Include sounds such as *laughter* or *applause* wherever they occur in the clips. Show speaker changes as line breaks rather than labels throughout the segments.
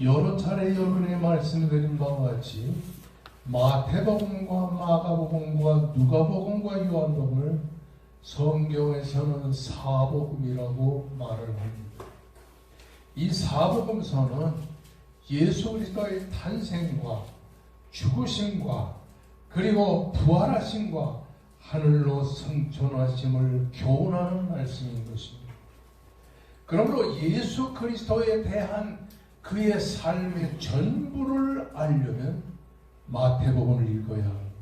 여러 차례 여러분의 말씀드린 바와 같이 마태복음과 마가복음과 누가복음과 요한복음을 성경에서는 사복음이라고 말을 합니다. 이 사복음서는 예수 그리스도의 탄생과 죽으심과 그리고 부활하심과 하늘로 승천하심을 교훈하는 말씀인 것입니다. 그러므로 예수 그리스도에 대한 그의 삶의 전부를 알려면 마태복음을 읽어야 합니다.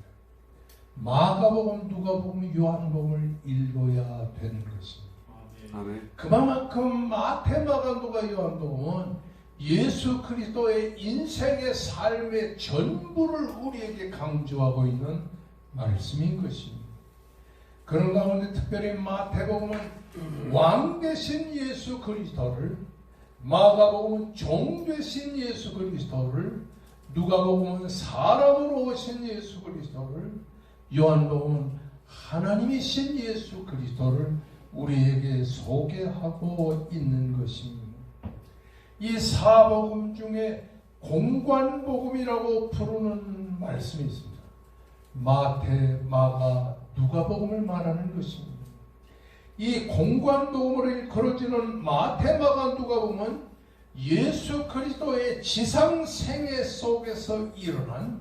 마가복음, 누가복음, 요한복음을 읽어야 되는 것입니다.
아멘.
그만큼 마태, 마가, 누가, 요한복음은 예수 그리스도의 인생의 삶의 전부를 우리에게 강조하고 있는 말씀인 것입니다. 그런 가운데 특별히 마태복음은 왕 되신 예수 그리스도를 마가복음은 종 되신 예수 그리스도를 누가복음은 사람으로 오신 예수 그리스도를 요한복음은 하나님이신 예수 그리스도를 우리에게 소개하고 있는 것입니다. 이 사복음 중에 공관복음이라고 부르는 말씀이 있습니다. 마태, 마가, 누가복음을 말하는 것입니다. 이 공관복음으로 일컬어지는 마태, 마가, 누가복음은 예수 그리스도의 지상 생애 속에서 일어난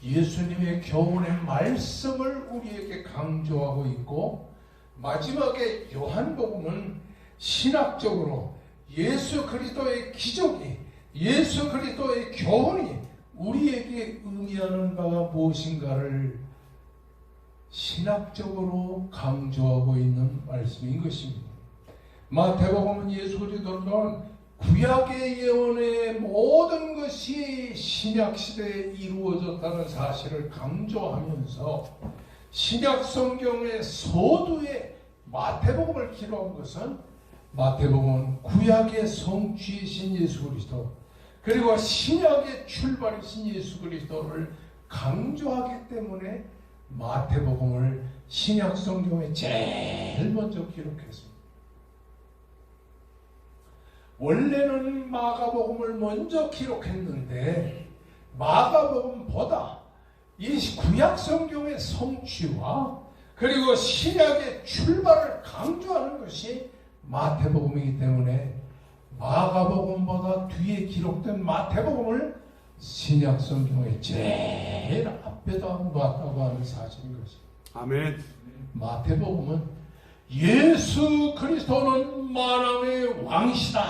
예수님의 교훈의 말씀을 우리에게 강조하고 있고 마지막에 요한복음은 신학적으로 예수 그리스도의 기적이 예수 그리스도의 교훈이 우리에게 의미하는 바가 무엇인가를 신학적으로 강조하고 있는 말씀인 것입니다. 마태복음은 예수 그리스도를 통한 구약의 예언의 모든 것이 신약 시대에 이루어졌다는 사실을 강조하면서 신약 성경의 서두에 마태복음을 기록한 것은 마태복음은 구약의 성취이신 예수 그리스도 그리고 신약의 출발이신 예수 그리스도를 강조하기 때문에 마태복음을 신약 성경에 제일 먼저 기록했습니다. 원래는 마가복음을 먼저 기록했는데 마가복음보다 이 구약 성경의 성취와 그리고 신약의 출발을 강조하는 것이 마태복음이기 때문에 마가복음보다 뒤에 기록된 마태복음을 신약 성경의 제일 앞에다 놨다고 하는 사실인 것입니다.
아멘.
마태복음은 예수 그리스도는 만왕의 왕이시다.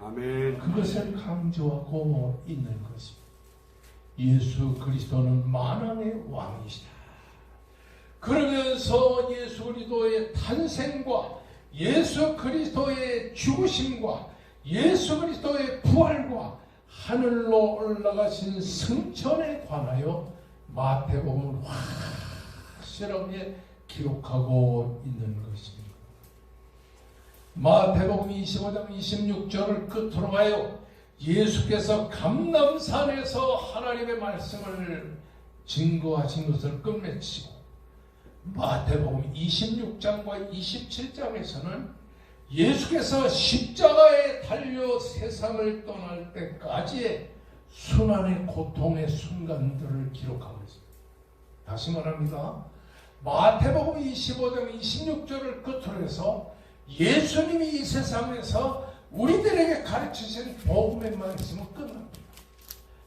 아멘.
그것을 강조하고 있는 것입니다. 예수 그리스도는 만왕의 왕이시다. 그러면서 예수 그리스도의 탄생과 예수 그리스도의 죽으심과 예수 그리스도의 부활과 하늘로 올라가신 승천에 관하여 마태복음을 확실하게 기록하고 있는 것입니다. 마태복음 25장 26절을 끝으로 가요. 예수께서 감남산에서 하나님의 말씀을 증거하신 것을 끝맺히고 마태복음 26장과 27장에서는 예수께서 십자가에 달려 세상을 떠날 때까지의 순환의 고통의 순간들을 기록하고 있습니다. 다시 말합니다. 마태복음 25장 26절을 끝으로 해서 예수님이 이 세상에서 우리들에게 가르치신 복음의 말씀은 끝납니다.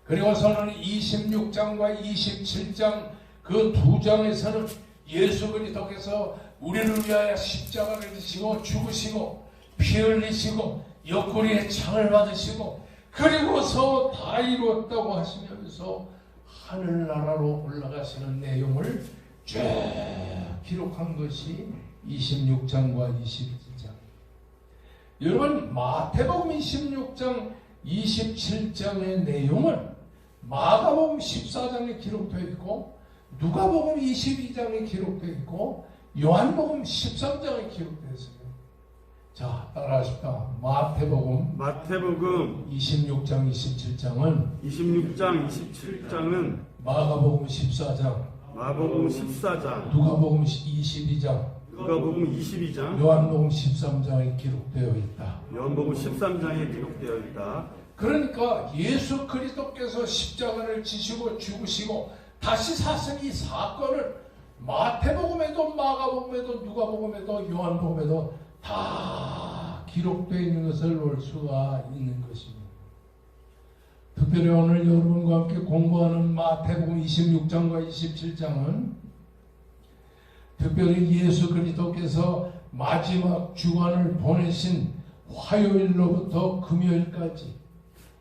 그리고서는 26장과 27장 그 두 장에서는 예수 그리스도께서 우리를 위하여 십자가를 지시고 죽으시고 피 흘리시고 옆구리에 창을 받으시고 그리고서 다 이루었다고 하시면서 하늘나라로 올라가시는 내용을 쭉 기록한 것이 26장과 27장. 여러분 마태복음 26장 27장의 내용은 마가복음 14장에 기록되어 있고 누가복음 22장에 기록되어 있고 요한복음 13장에 기록되어 있어요. 자, 따라하십시다. 마태복음
마태복음
26장 27장은
26장 27장은
마가복음 14장,
마복음 14장,
누가복음 22장,
누가복음 22장,
요한복음 13장에 기록되어 있다.
요한복음 13장에 기록되어 있다.
그러니까 예수 그리스도께서 십자가를 지시고 죽으시고 다시 사신 이 사건을 마태복음에도 마가복음에도 누가복음에도 요한복음에도 다 기록되어 있는 것을 볼 수가 있는 것입니다. 특별히 오늘 여러분과 함께 공부하는 마태복음 26장과 27장은 특별히 예수 그리스도께서 마지막 주간을 보내신 화요일로부터 금요일까지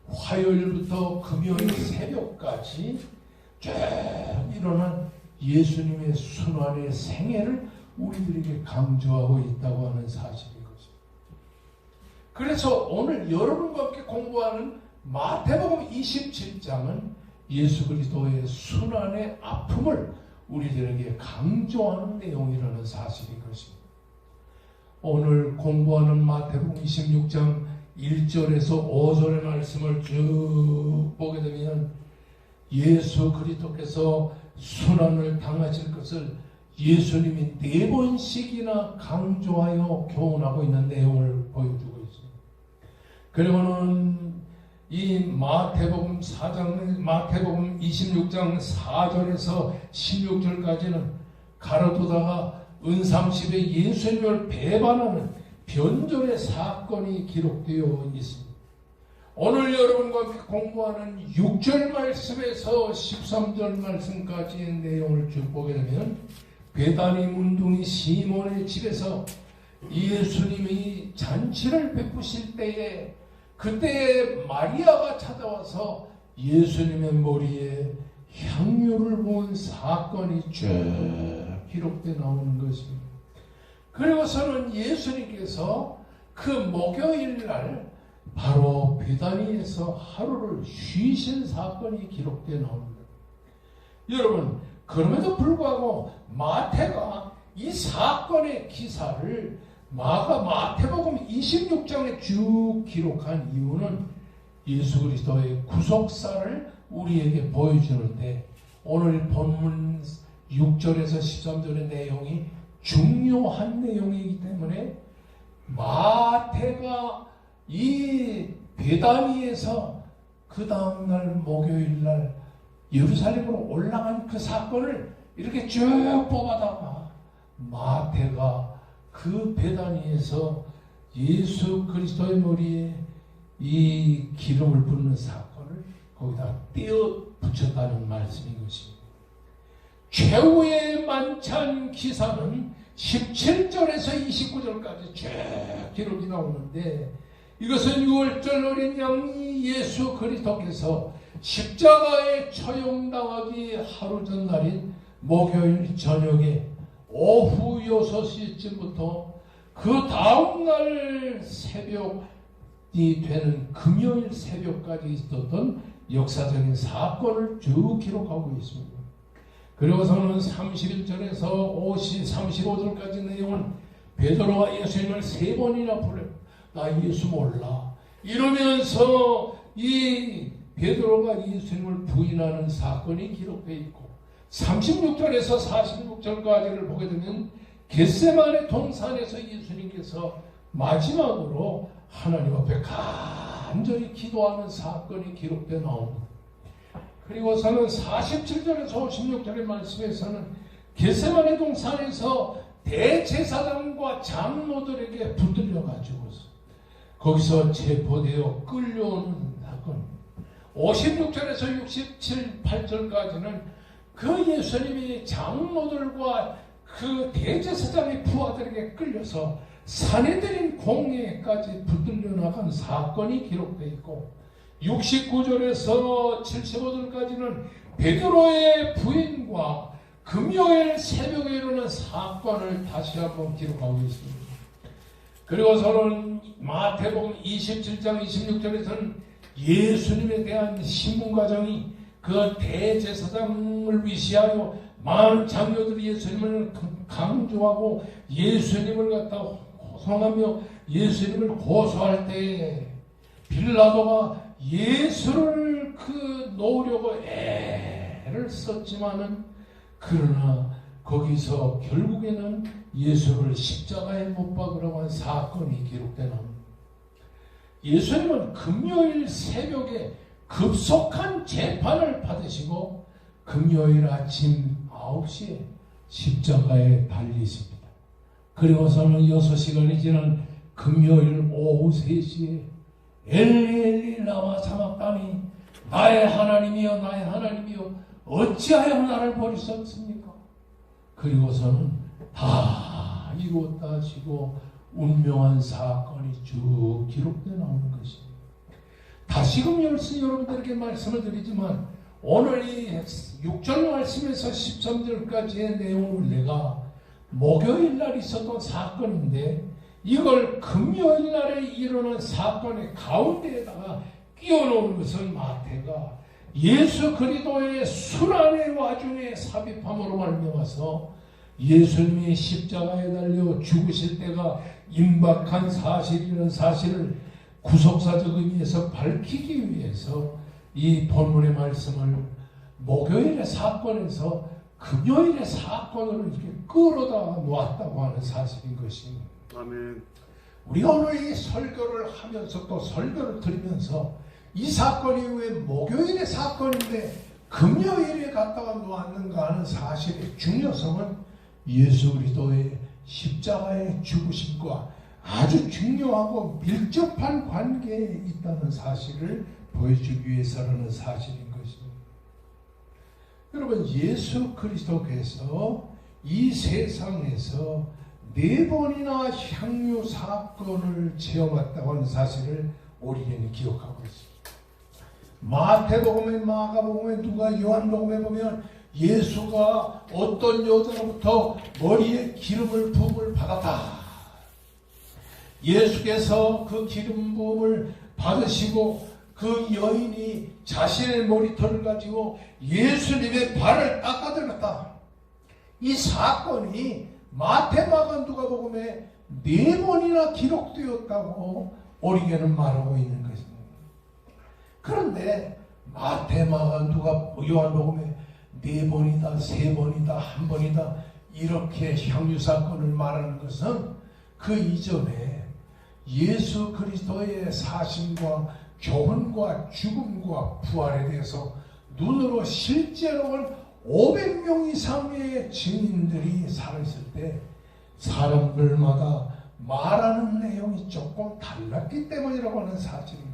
화요일부터 금요일 새벽까지 쭉 일어난 예수님의 순환의 생애를 우리들에게 강조하고 있다고 하는 사실인 것입니다. 그래서 오늘 여러분과 함께 공부하는 마태복음 27장은 예수 그리스도의 순환의 아픔을 우리들에게 강조하는 내용이라는 사실인 것입니다. 오늘 공부하는 마태복음 26장 1절에서 5절의 말씀을 쭉 보게 되면 예수 그리스도께서 순환을 당하실 것을 예수님이 네 번씩이나 강조하여 교훈하고 있는 내용을 보여주고 있습니다. 그리고는 이 마태복음 4장, 마태복음 26장 4절에서 16절까지는 가로두다가 은삼십에 예수님을 배반하는 변절의 사건이 기록되어 있습니다. 오늘 여러분과 공부하는 6절 말씀에서 13절 말씀까지의 내용을 쭉 보게 되면 베다니 문둥이 시몬의 집에서 예수님이 잔치를 베푸실 때에 그때 마리아가 찾아와서 예수님의 머리에 향유를 부은 사건이 쭉 기록되어 나오는 것입니다. 그리고서는 예수님께서 그 목요일 날 바로 베다니에서 하루를 쉬신 사건이 기록되어 나옵니다. 여러분, 그럼에도 불구하고 마태가 이 사건의 기사를 마가 마태복음 26장에 쭉 기록한 이유는 예수 그리스도의 구속사를 우리에게 보여주는데 오늘 본문 6절에서 13절의 내용이 중요한 내용이기 때문에 마태가 이 베다니에서 그 다음날 목요일날 예루살렘으로 올라간 그 사건을 이렇게 쭉 뽑아다가 마태가 그 베다니에서 예수 그리스도의 머리에 이 기름을 붓는 사건을 거기다 띄어 붙였다는 말씀인 것입니다. 최후의 만찬 기사는 17절에서 29절까지 쭉 기록이 나오는데 이것은 6월절 어린 양 예수 그리스도께서 십자가에 처형당하기 하루 전날인 목요일 저녁에 오후 6시쯤부터 그 다음날 새벽이 되는 금요일 새벽까지 있었던 역사적인 사건을 쭉 기록하고 있습니다. 그리고서는 31절에서 50, 35절까지 내용은 베드로가 예수님을 세 번이나 부르 나 예수 몰라. 이러면서 이 베드로가 예수님을 부인하는 사건이 기록되어 있고 36절에서 46절까지를 보게 되면 겟세만의 동산에서 예수님께서 마지막으로 하나님 앞에 간절히 기도하는 사건이 기록되어 나옵니다. 그리고서는 47절에서 56절의 말씀에서는 겟세만의 동산에서 대제사장과 장로들에게 붙들려 가지고서 거기서 체포되어 끌려오는 사건. 56절에서 67, 8절까지는 그 예수님이 장로들과 그 대제사장의 부하들에게 끌려서 사내들인 공예까지 붙들려 나간 사건이 기록되어 있고 69절에서 75절까지는 베드로의 부인과 금요일 새벽에 일어난 사건을 다시 한번 기록하고 있습니다. 그리고서는 마태복음 27장 26절에서는 예수님에 대한 신문 과정이 그 대제사장을 위시하여 많은 장로들이 예수님을 강조하고 예수님을 갖다 호송하며 예수님을 고소할 때에 빌라도가 예수를 그 놓으려고 애를 썼지만은 그러나 거기서 결국에는 예수를 십자가에 못 박으라고 한 사건이 기록되는 예수님은 금요일 새벽에 급속한 재판을 받으시고 금요일 아침 9시에 십자가에 달리십니다. 그리고서는 6시간이 지난 금요일 오후 3시에 엘리 엘리 라마 사막다니 나의 하나님이여 나의 하나님이여 어찌하여 나를 버리셨습니까? 그리고서는 다 이루었다 하시고 운명한 사건이 쭉 기록되어 나오는 것입니다. 다시금 여러분들에게 말씀을 드리지만 오늘 이 6절 말씀에서 13절까지의 내용을 내가 목요일 날 있었던 사건인데 이걸 금요일 날에 일어난 사건의 가운데에다가 끼워놓은 것은 마태가 예수 그리스도의 순환의 와중에 삽입함으로 말미암아서 예수님이 십자가에 달려 죽으실 때가 임박한 사실이라는 사실을 구속사적 의미에서 밝히기 위해서 이 본문의 말씀을 목요일의 사건에서 금요일의 사건으로 이렇게 끌어다 놓았다고 하는 사실인 것입니다.
아멘.
우리가 오늘 이 설교를 하면서 또 설교를 들으면서 이 사건이 왜 목요일의 사건인데 금요일에 갔다가 놓았는가 하는 사실의 중요성은 예수 그리스도의 십자가의 죽으심과 아주 중요하고 밀접한 관계에 있다는 사실을 보여주기 위해서라는 사실인 것입니다. 여러분 예수 그리스도께서 이 세상에서 네 번이나 향유 사건을 체험했다고 하는 사실을 우리는 기억하고 있습니다. 마태복음에 마가복음에 누가 요한복음에 보면 예수가 어떤 여자로부터 머리에 기름을 부음을 받았다. 예수께서 그 기름 부음을 받으시고 그 여인이 자신의 머리털을 가지고 예수님의 발을 닦아드렸다. 이 사건이 마테마가 누가복음에 네 번이나 기록되었다고 오리게는 말하고 있는 것입니다. 그런데 마테마가 누가 요한복음에 네 번이다, 세 번이다, 한 번이다 이렇게 향유 사건을 말하는 것은 그 이전에 예수 그리스도의 사심과 교훈과 죽음과 부활에 대해서 눈으로 실제로 500명 이상의 증인들이 살아있을 때 사람들마다 말하는 내용이 조금 달랐기 때문이라고 하는 사실인 것입니다.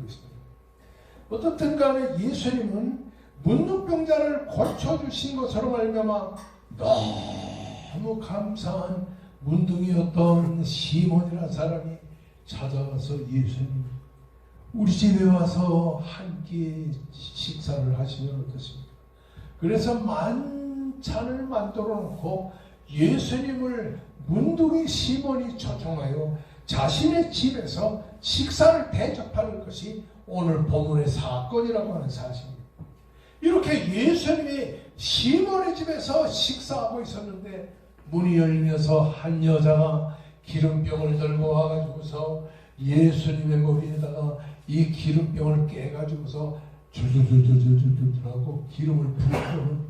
어떻든 간에 예수님은 문둥병자를 고쳐주신 것으로 말미암아 너무 감사한 문둥이었던 시몬이라는 사람이 찾아와서 예수님 우리 집에 와서 한 끼 식사를 하시면 어떻습니까? 그래서 만찬을 만들어 놓고 예수님을 문둥이 시몬이 초청하여 자신의 집에서 식사를 대접하는 것이 오늘 본문의 사건이라고 하는 사실입니다. 이렇게 예수님이 시몬의 집에서 식사하고 있었는데 문이 열려서 한 여자가 기름병을 들고 와가지고서 예수님의 머리에다가 이 기름병을 깨가지고서 줄줄줄줄줄줄 하고 기름을 부으면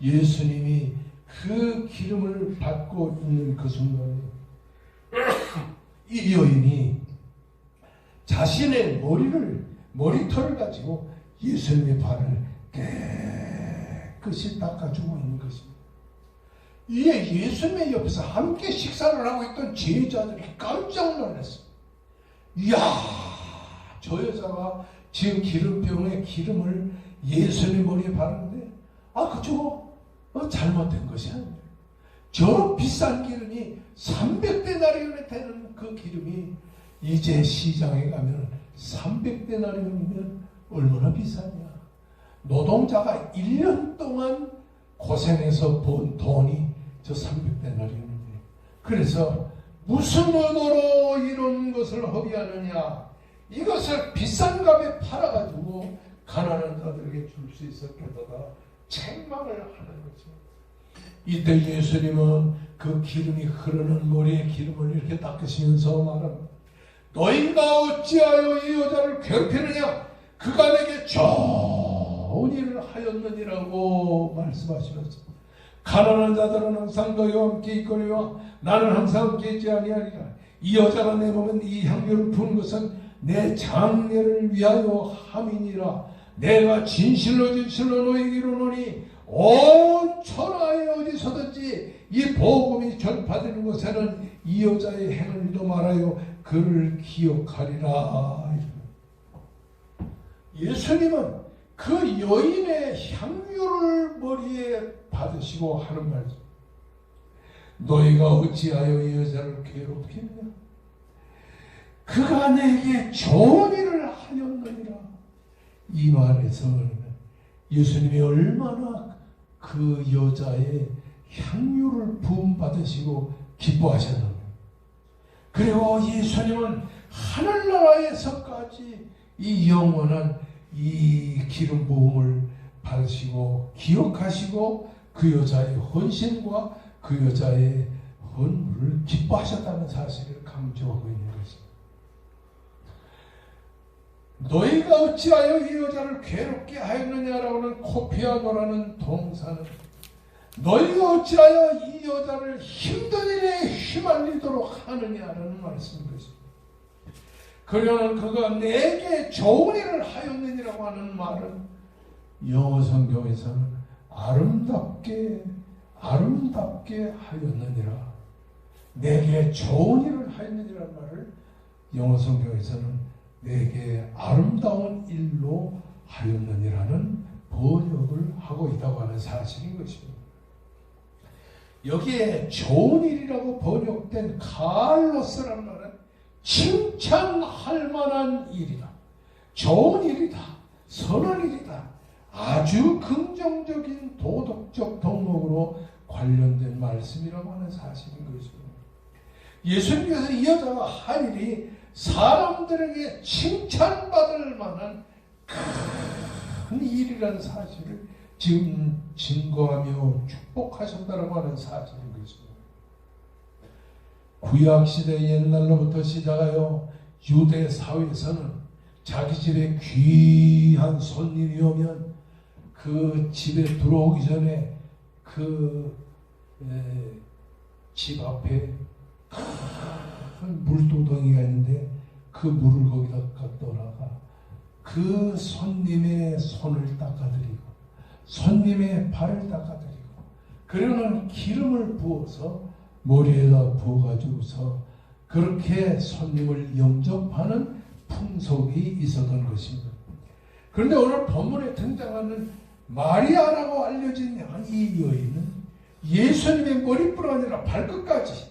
예수님이 그 기름을 받고 있는 그 순간에 이 여인이 자신의 머리를 머리털을 가지고 예수님의 발을 깨끗이 닦아주고 있는 것입니다. 이에 예수님의 옆에서 함께 식사를 하고 있던 제자들이 깜짝 놀랐습니다. 이야, 저 여자가 지금 기름병에 기름을 예수님 머리에 바르는데, 아, 그저 어, 잘못된 것이 아니에요. 저 비싼 기름이 300데나리온에 되는 그 기름이 이제 시장에 가면 300데나리온이면 얼마나 비싸냐. 노동자가 1년 동안 고생해서 번 돈이 저 300데나리온인데. 그래서 무슨 의도로 이런 것을 허비하느냐. 이것을 비싼 값에 팔아가지고 가난한 자들에게 줄 수 있었겠다가 책망을 하는 거죠. 이때 예수님은 그 기름이 흐르는 머리에 기름을 이렇게 닦으시면서 말합니다. 너희가 어찌하여 이 여자를 괴롭히느냐? 그가 내게 좋은 일을 하였느니라고 말씀하시면서 가난한 자들은 항상 너희와 함께 있거니와 나는 항상 함께 있지 아니하리라. 이 여자가 내 몸에 이 향료를 부은 것은 내 장례를 위하여 함이니라. 내가 진실로 진실로 너희에게 이르노니 온 천하에 어디서든지 이 복음이 전파되는 곳에는 이 여자의 행을 이도 말하여 그를 기억하리라. 예수님은 그 여인의 향유를 머리에 받으시고 하는 말씀. 너희가 어찌하여 이 여자를 괴롭히느냐? 그가 내게 좋은 일을 하였느니라. 이 말에서는 예수님이 얼마나 그 여자의 향유를 부음 받으시고 기뻐하셨느냐. 그리고 예수님은 하늘나라에서까지 이 영원한 이 기름 부음을 받으시고 기억하시고 그 여자의 헌신과 그 여자의 헌물을 기뻐하셨다는 사실을 강조하고 있는 것입니다. 너희가 어찌하여 이 여자를 괴롭게 하였느냐라고는 코피아노라는 동사는 너희가 어찌하여 이 여자를 힘든 일에 휘말리도록 하느냐라는 말씀인 것입니다. 그러나 그가 내게 좋은 일을 하였느니라고 하는 말은 영어 성경에서는 아름답게 아름답게 하였느니라. 내게 좋은 일을 하였느니라는 말을 영어 성경에서는 내게 아름다운 일로 하였느니라는 번역을 하고 있다고 하는 사실인 것입니다. 여기에 좋은 일이라고 번역된 칼로스라는 말은 칭찬할 만한 일이다. 좋은 일이다. 선한 일이다. 아주 긍정적인 도덕적 덕목으로 관련된 말씀이라고 하는 사실인 것입니다. 예수님께서 이 여자가 한 일이 사람들에게 칭찬받을 만한 큰 일이라는 사실을 지금 증거하며 축복하셨다고 하는 사실인 것입니다. 구약 시대 옛날로부터 시작하여 유대 사회에서는 자기 집에 귀한 손님이 오면 그 집에 들어오기 전에 그 집 앞에 큰 물도덩이가 있는데 그 물을 거기다 갖다가 그 손님의 손을 닦아드리고 손님의 발을 닦아드리고 그러는 기름을 부어서 머리에다 부어가지고서 그렇게 손님을 영접하는 풍속이 있었던 것입니다. 그런데 오늘 본문에 등장하는 마리아라고 알려진 이 여인은 예수님의 머리뿐 아니라 발끝까지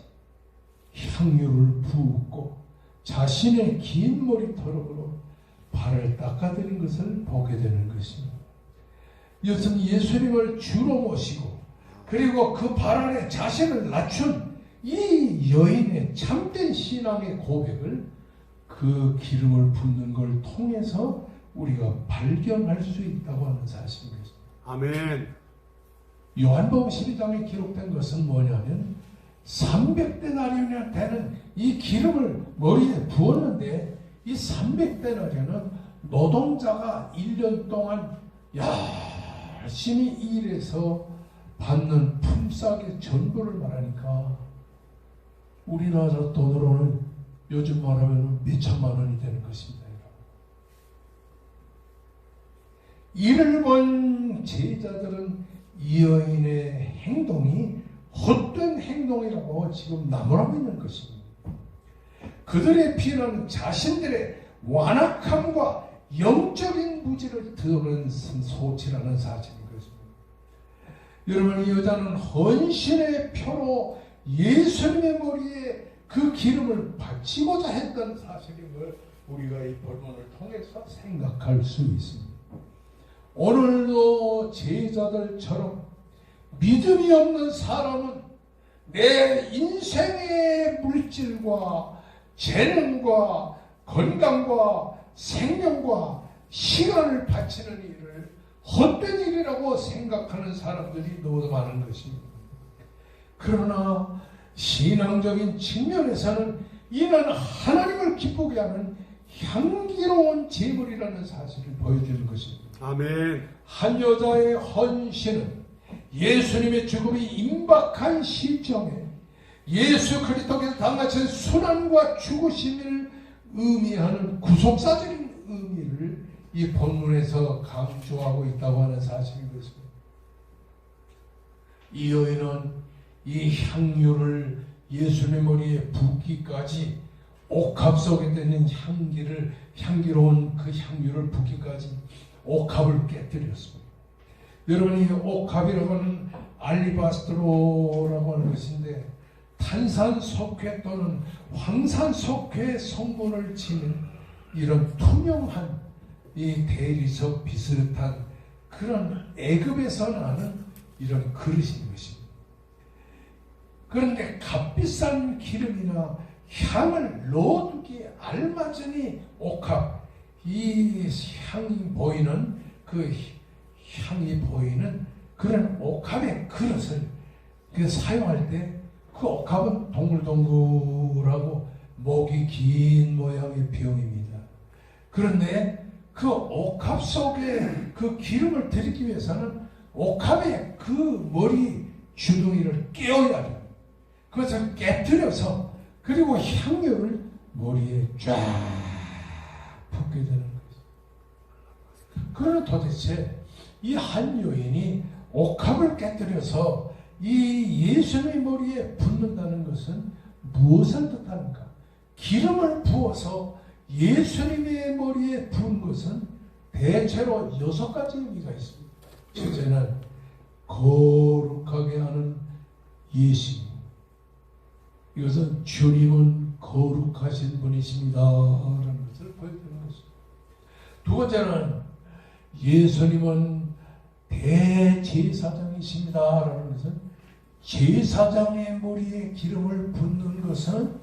향유를 부었고 자신의 긴 머리털로 발을 닦아드린 것을 보게 되는 것입니다. 이것은 예수님을 주로 모시고 그리고 그발 안에 자신을 낮춘 이 여인의 참된 신앙의 고백을 그 기름을 붓는 걸 통해서 우리가 발견할 수 있다고 하는 사실입니다.
아멘.
요한복음 12장에 기록된 것은 뭐냐면 300데나리온이나 되는 이 기름을 머리에 부었는데 이 300데나리온은 노동자가 1년 동안 열심히 일해서 받는 품삯의 전부를 말하니까 우리나라 돈으로는 요즘 말하면 몇천만 원이 되는 것입니다. 이를 본 제자들은 이 여인의 행동이 헛된 행동이라고 지금 나무라고 있는 것입니다. 그들의 피는 자신들의 완악함과 영적인 무지를 드러낸 소치라는 사실인 것입니다. 여러분 이 여자는 헌신의 표로 예수님의 머리에 그 기름을 바치고자 했던 사실인 걸 우리가 이 본문을 통해서 생각할 수 있습니다. 오늘도 제자들처럼 믿음이 없는 사람은 내 인생의 물질과 재능과 건강과 생명과 시간을 바치는 일을 헛된 일이라고 생각하는 사람들이 너무 많은 것입니다. 그러나 신앙적인 측면에서는 이는 하나님을 기쁘게 하는 향기로운 제물이라는 사실을 보여주는 것입니다.
아멘.
한 여자의 헌신은 예수님의 죽음이 임박한 시점에 예수 그리스도께서 당하신 순환과 죽으심을 의미하는 구속사적인 의미를 이 본문에서 강조하고 있다고 하는 사실인 것입니다. 이 여인은 이 향유를 예수님 머리에 붓기까지 옥합 속에 있는 향기를 향기로운 그 향유를 붓기까지 옥합을 깨뜨렸습니다. 여러분 이 옥합이라고 하는 알리바스트로라고 하는 것인데 탄산 석회 또는 황산 석회 성분을 지닌 이런 투명한 이 대리석 비슷한 그런 애급에서 나는 이런 그릇인 것입니다. 그런데 값비싼 기름이나 향을 넣어두기에 알맞으니 옥합 이 향이 보이는 그 향이 보이는 그런 옥합의 그릇을 그 사용할 때 그 옥합은 동글동글하고 목이 긴 모양의 병입니다. 그런데 그 옥합 속에 그 기름을 들이기 위해서는 옥합의 그 머리 주둥이를 깨어야 돼요. 그것을 깨뜨려서 그리고 향유를 머리에 쫙 붓게 되는 거죠. 그러나 도대체 이한 여인이 옥합을 깨뜨려서 이 예수님의 머리에 붓는다는 것은 무엇을 뜻하는가? 기름을 부어서 예수님의 머리에 부은 것은 대체로 여섯 가지 의미가 있습니다. 첫째는 거룩하게 하는 예심. 이것은 주님은 거룩하신 분이십니다. 라는 것을 보여주는 것입니다. 두 번째는 예수님은 대제사장이십니다. 라는 것은 제사장의 머리에 기름을 붓는 것은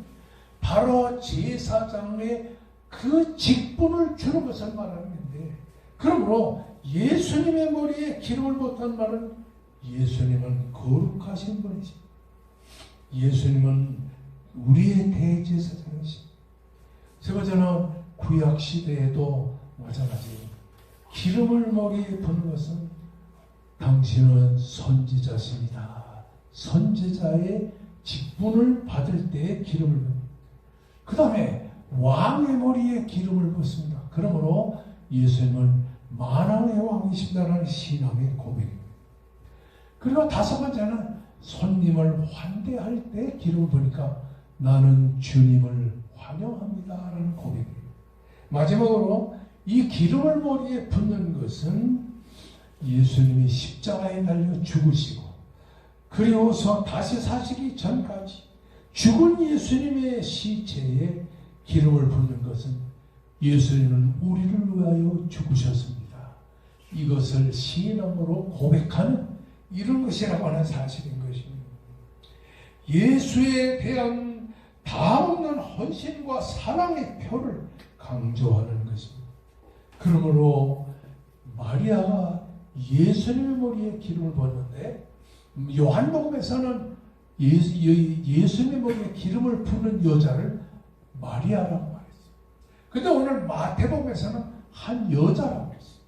바로 제사장의 그 직분을 주는 것을 말하는 건데 그러므로 예수님의 머리에 기름을 붓다는 말은 예수님은 거룩하신 분이십니다. 예수님은 우리의 대제사장이십니다. 세 번째는 구약 시대에도 마찬가지입니다. 기름을 머리에 붓는 것은 당신은 선지자십니다. 선지자의 직분을 받을 때 기름을 붓습니다. 그 다음에 왕의 머리에 기름을 붓습니다. 그러므로 예수님은 만왕의 왕이십니다라는 신앙의 고백입니다. 그리고 다섯 번째는 손님을 환대할 때 기름을 부니까 나는 주님을 환영합니다라는 고백입니다. 마지막으로 이 기름을 머리에 붓는 것은 예수님이 십자가에 달려 죽으시고 그리고서 다시 사시기 전까지 죽은 예수님의 시체에 기름을 붓는 것은 예수님은 우리를 위하여 죽으셨습니다. 이것을 신앙으로 고백하는 이런 것이라고 하는 사실인 것입니다. 예수에 대한 다없는 헌신과 사랑의 표를 강조하는 것입니다. 그러므로 마리아가 예수님의 머리에 기름을 붓는데 요한복음에서는 예수, 예수님의 머리에 기름을 부는 여자를 마리아라고 말했어요. 근데 오늘 마태복음에서는 한 여자라고 했어요.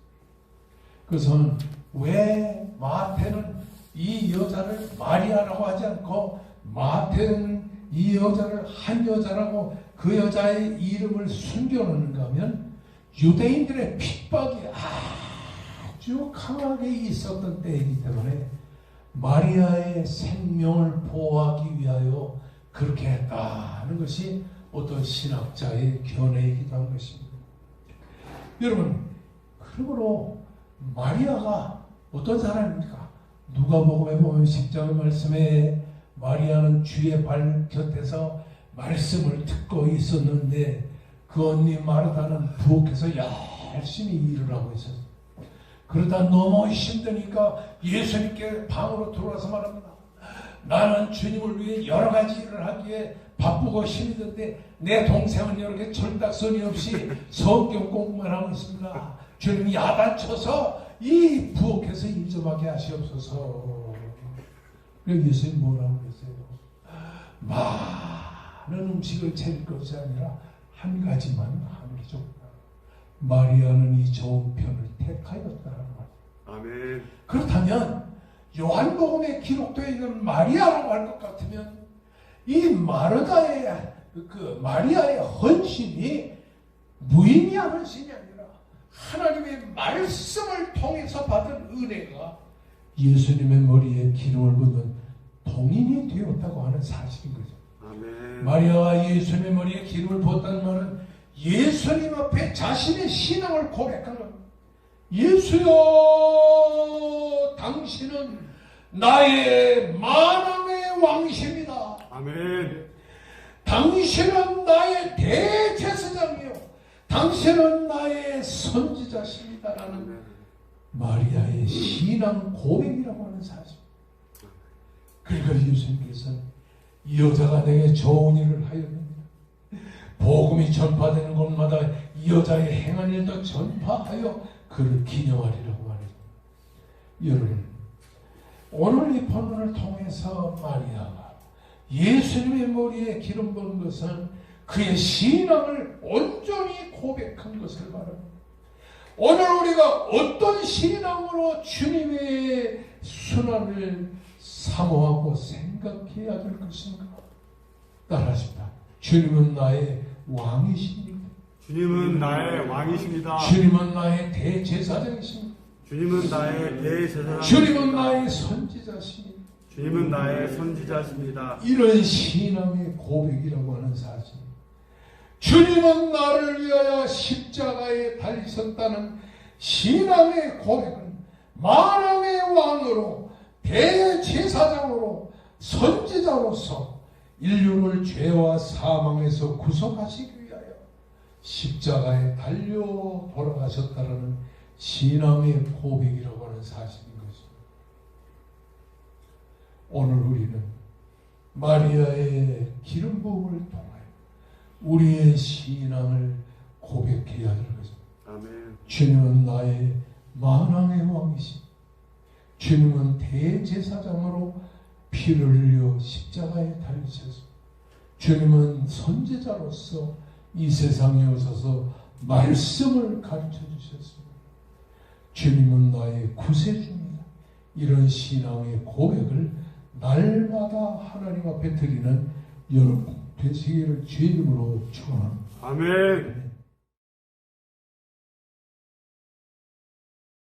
그래서 왜 마태는 이 여자를 마리아라고 하지 않고 마태는 이 여자를 한 여자라고 그 여자의 이름을 숨겨놓는가 하면 유대인들의 핍박이 아주 강하게 있었던 때이기 때문에 마리아의 생명을 보호하기 위하여 그렇게 했다는 것이 어떤 신학자의 견해이기도 한 것입니다. 여러분, 그러므로 마리아가 어떤 사람입니까? 누가복음에 보면 10장 말씀에 마리아는 주의 발 곁에서 말씀을 듣고 있었는데 그 언니 마르다는 부엌에서 열심히 일을 하고 있었어요. 그러다 너무 힘드니까 예수님께 방으로 들어와서 말합니다. 나는 주님을 위해 여러 가지 일을 하기에 바쁘고 힘이 든데 내 동생은 이렇게 철딱서니 없이 *laughs* 성경 공부만 하고 있습니다. 주님 야단쳐서 이 부엌에서 일 좀 하게 하시옵소서. 그래서 예수님 뭐라고 그랬어요? 많은 음식을 차릴 것이 아니라 한 가지만 하는 게 좋다. 마리아는 이 좋은 편을 택하였다는 말.
아멘.
그렇다면 요한복음에 기록되어 있는 마리아라고 할 것 같으면 이 마르다의 그 마리아의 헌신이 무의미한 헌신이 아니라 하나님의 말씀을 통해서 받은 은혜가 예수님의 머리에 기름을 붓는 동인이 되었다고 하는 사실인 거죠.
아멘.
마리아가 예수님의 머리에 기름을 부었다는 말은 예수님 앞에 자신의 신앙을 고백하는 겁니다. 예수여 당신은 나의 만왕의 왕이십니다.
아멘.
당신은 나의 대제사장이요. 당신은 나의 선지자십니다라는
아멘.
마리아의 신앙 고백이라고 하는 사실. 그러니까 예수님께서는 이 여자가 내게 좋은 일을 하였느니라. 복음이 전파되는 곳마다 이 여자의 행한 일도 전파하여 그를 기념하리라고 말했습니다. 여러분, 오늘 이 본문을 통해서 마리아가 예수님의 머리에 기름 부은 것은 그의 신앙을 온전히 고백한 것을 말합니다. 오늘 우리가 어떤 신앙으로 주님의 순환을 사모하고 생각해야 될 것인가? 따라하십니다. 주님은 나의 왕이십니다.
주님은 나의 왕이십니다.
주님은 나의 대제사장이십니다.
주님은 나의 대제사장.
주님은 나의 선지자십니다.
주님은 나의 선지자십니다.
이런 신앙의 고백이라고 하는 사실. 주님은 나를 위하여 십자가에 달리셨다는 신앙의 고백은 만왕의 왕으로 대제사장으로 선지자로서 인류를 죄와 사망에서 구속하시기 위하여 십자가에 달려 돌아가셨다는 신앙의 고백이라고 하는 사실인 것입니다. 오늘 우리는 마리아의 기름 부음을 통하여 우리의 신앙을 고백해야 될 것입니다.
아멘.
주님은 나의 만왕의 왕이시. 주님은 대제사장으로 피를 흘려 십자가에 달리셨습니다. 주님은 선제자로서 이 세상에 오셔서 말씀을 가르쳐 주셨습니다. 주님은 나의 구세주입니다. 이런 신앙의 고백을 날마다 하나님 앞에 드리는 여러분 되시기를 주의 이름으로 축원합니다.
아멘.